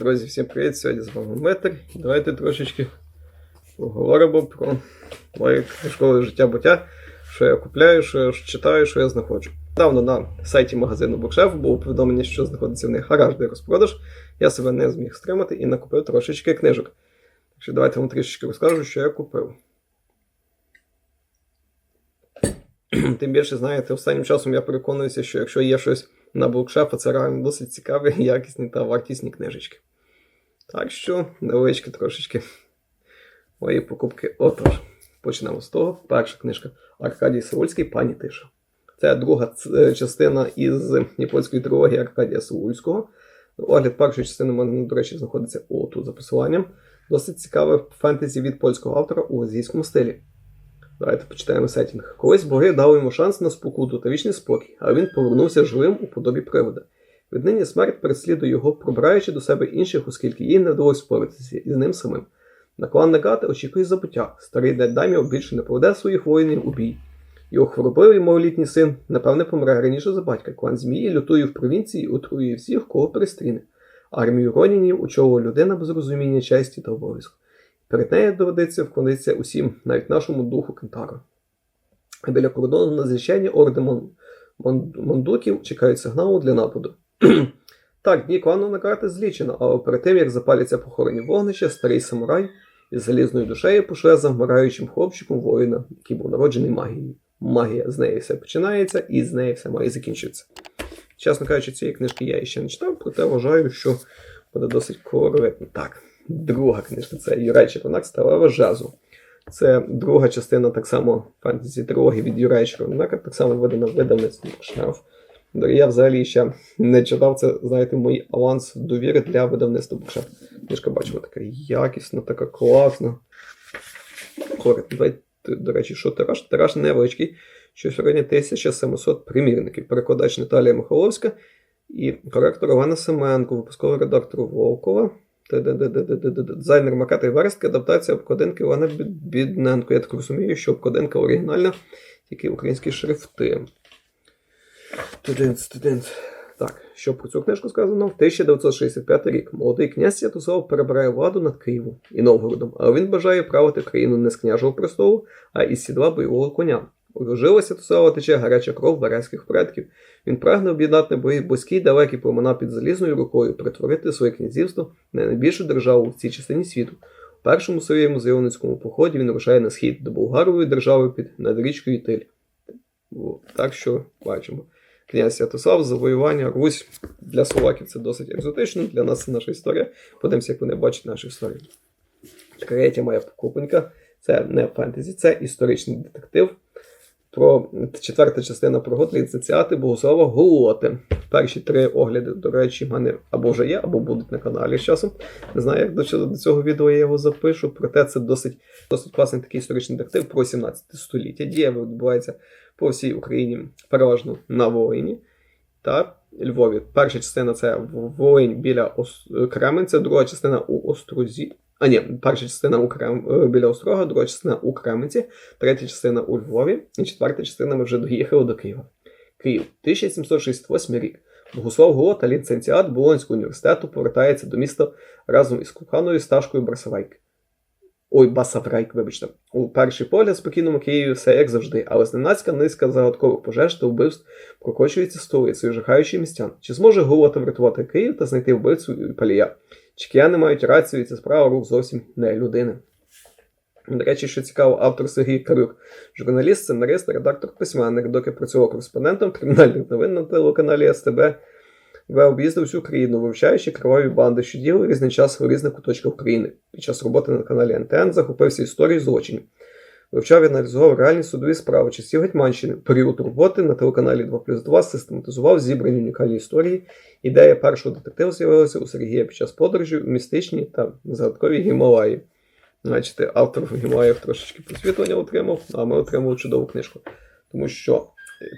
Друзі, всім привіт! Сьогодні з вами Дмитрий. Давайте трошечки поговоримо про моє книжкове життя буття, що я купляю, що я читаю, що я знаходжу. Недавно на сайті магазину Букшеф було повідомлення, що знаходиться в них гараж де розпродаж. Я себе не зміг стримати і накупив трошечки книжок. Так що давайте вам трішечки розкажу, що я купив. Тим більше, знаєте, останнім часом я переконуюся, що якщо є щось на букшефа, це реально досить цікаві, якісні та вартісні книжечки. Так що, невеличкі трошечки мої покупки. Отож, почнемо з того. Перша книжка Аркадій Саульський Пані Тиша. Це друга частина із японської трилогії Аркадія Саульського. Огляд першої частини мене, до речі, знаходиться отут за посиланням. Досить цікаве фентезі від польського автора у азійському стилі. Давайте почитаємо сетінг. Колись боги дали йому шанс на спокуту та вічний спокій, а він повернувся живим у подобі привода. Віднині смерть переслідує його, пробираючи до себе інших, оскільки їй не вдалося впоратися із ним самим. На клан очікує забуття. Старий дед Даміо більше не поведе своїх воїнів у бій. Його хворобливий малолітній син, напевне, помре раніше за батька. Клан Змії лютує в провінції і отруює всіх, кого перестріне. Армію ронінів очолила людина без розуміння честі та обов'язку. Перед нею доведеться вклонитися усім, навіть нашому духу Кентара. А біля кордону надзвичайні орди мон... мон... мондуків чекають сигналу для нападу. так, дні клану на карти злічено, але перед тим, як запаляться похоронні вогнища, старий самурай із залізною душею пошле за вмираючим хлопчиком воїна, який був народжений магією. Магія з неї все починається, і з неї все має закінчитися. Чесно кажучи, цієї книжки я ще не читав, проте вважаю, що буде досить колоритно. Так, друга книжка це Юрай Червонак Сталева Жазу. Це друга частина так само фентезі трилогії від Юрая Червонака, так само видана видавництвом Шнеф. Я взагалі ще не читав це, знаєте, мій аванс довіри для видавництва Букшеф. Книжка бачимо така якісна, така класна. Давайте, до речі, що тираж? Тираж невеличкий, що сьогодні 1700 примірників. Перекладач Наталія Михайловська і коректор Олена Семенко, випусковий редактор Волкова. Дизайнер макети і верстки, адаптація обкладинки Олена Бідненко. Я так розумію, що обкладинка оригінальна, тільки українські шрифти. Студент, студент. Так, що про цю книжку сказано? В 1965 рік молодий князь Святослав перебирає владу над Києвом і Новгородом, але він бажає правити країну не з княжого престолу, а із сідла бойового коня. У рожила Святослава тече гаряча кров варязьких предків. Він прагне об'єднати бої близькі й далекі племена під залізною рукою, перетворити своє князівство на найбільшу державу в цій частині світу. У першому своєму зайовницькому поході він рушає на схід до Болгарової держави під над річкою Тиль. Так що бачимо. Князь Святослав, завоювання, Русь для словаків це досить екзотично, для нас це наша історія. Подивимося, як вони бачать нашу історію. Третя моя покупонька це не фентезі, це історичний детектив. Про четверта частина пригод ліцензіати Богослава Голоти. Перші три огляди, до речі, в мене або вже є, або будуть на каналі з часом. Не знаю, як до до цього відео я його запишу. Проте це досить, досить класний такий історичний детектив про 17 століття. Дія відбувається по всій Україні, переважно на Волині та Львові. Перша частина це Волинь біля Кременця, друга частина у Острозі. А ні, перша частина у Крем... е, біля Острога, друга частина у Кременці, третя частина у Львові, і четверта частина ми вже доїхали до Києва. Київ, 1768 рік. Богослав Голота, ліцензіат Болонського університету, повертається до міста разом із коханою Сташкою Барсавайк. Ой, Басаврайк, вибачте. У перший погляд спокійному Києві все як завжди, але зненацька низка загадкових пожеж та вбивств прокочується столицею, жахаючи містян. Чи зможе Голота врятувати Київ та знайти вбивцю і палія? Чи кияни мають рацію, і це справа рук зовсім не людини. До речі, що цікаво, автор Сергій Карюк, журналіст, сценарист, редактор, письменник, доки працював кореспондентом кримінальних новин на телеканалі СТБ, ви об'їздив всю країну, вивчаючи криваві банди, що діяли різний час у різних куточках України. Під час роботи на каналі НТН захопився історією злочинів. Вивчав і аналізував реальні судові справи часів Гетьманщини. Період роботи на телеканалі 2 плюс 2 систематизував зібрані унікальні історії. Ідея першого детективу з'явилася у Сергія під час подорожі у містичні та загадкові Гімалаї. Бачите, автор в трошечки просвітлення отримав, а ми отримали чудову книжку. Тому що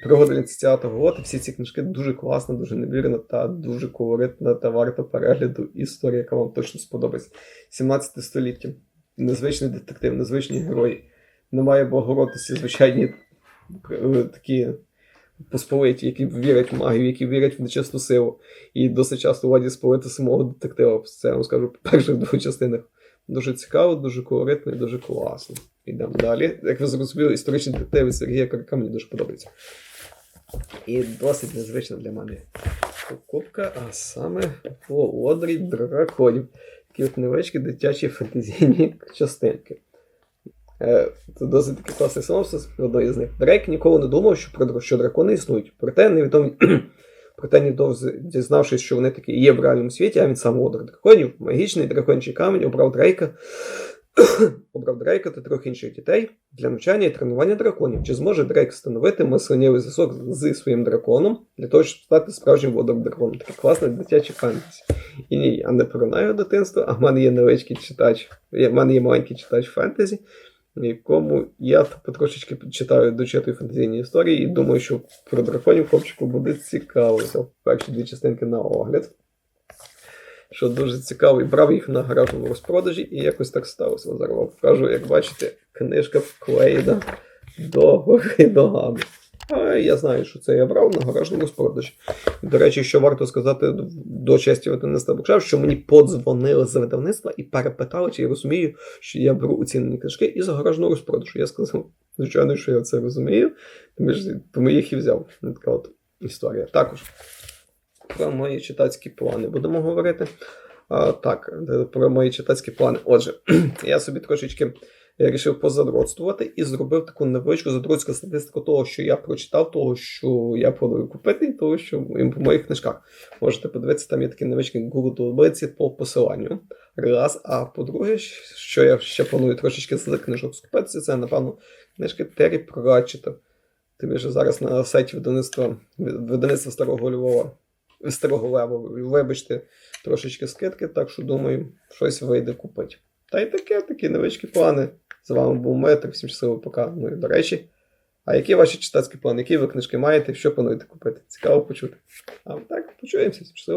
пригоди ліцензіата Голота, всі ці книжки дуже класна, дуже невірна та дуже колоритна та варта перегляду історія, яка вам точно сподобається. 17 століття. Незвичний детектив, незвичні герої. Немає Богородиці, звичайні е, такі посполиті, які вірять в магію, які вірять в нечисту силу. І досить часто ладі спалити самого детектива. Це я вам скажу по перших двох частинах. Дуже цікаво, дуже колоритно і дуже класно. Йдемо далі. Як ви зрозуміли, історичні детективи Сергія Карка мені дуже подобаються. І досить незвична для мене покупка, а саме володарі драконів. Такі от дитячі фантазійні частинки. Е, Це досить такий класний синопсис одної з них. Дрейк ніколи не думав, що, що дракони існують. Проте невідомі. Проте недовго дізнавшись, що вони такі є в реальному світі, а він сам володар драконів, магічний дракончий камінь обрав Дрейка, обрав Дрейка та трьох інших дітей для навчання і тренування драконів. Чи зможе Дрейк встановити мисленнєвий зв'язок зі своїм драконом для того, щоб стати справжнім володарем драконом? Таке класне дитяче фентезі. І ні, я не поринаю дитинство, а в мене є невеличкий читач. В мене є маленький читач фентезі, в якому я потрошечки читаю, дочитую фантазійні історії і думаю, що про драконів хлопчику буде цікаво. Взяв перші дві частинки на огляд. Що дуже цікаво, і брав їх на гаражному розпродажі, і якось так сталося. Вам покажу, як бачите, книжка вклеєна до гори ногами. А я знаю, що це я брав на гаражному розпродажі. До речі, що варто сказати до честі видавництва Букшев, що мені подзвонили з видавництва і перепитали, чи я розумію, що я беру оцінені книжки із гаражного розпродажу. Я сказав, звичайно, що я це розумію, тому їх і взяв. Така от історія. Також про мої читацькі плани будемо говорити. А, так, про мої читацькі плани. Отже, я собі трошечки вирішив позадротствувати і зробив таку невеличку задроцьку статистику того, що я прочитав, того, що я планую купити, і того, що по моїх книжках. Можете подивитися, там є такі невеличкі Google таблиці по посиланню. Раз. А по-друге, що я ще планую трошечки з книжок скупитися, це, напевно, книжки Террі Пратчета. Тим більше зараз на сайті видавництва, видавництва Старого Львова, Старого леву, вибачте, трошечки скидки, так що думаю, щось вийде купити. Та й таке, такі невеличкі плани. З вами був Метр, всім щасливо пока. Ну і до речі. А які ваші читацькі плани? Які ви книжки маєте, що плануєте купити? Цікаво почути. А так, почуємося. Всім щасливо.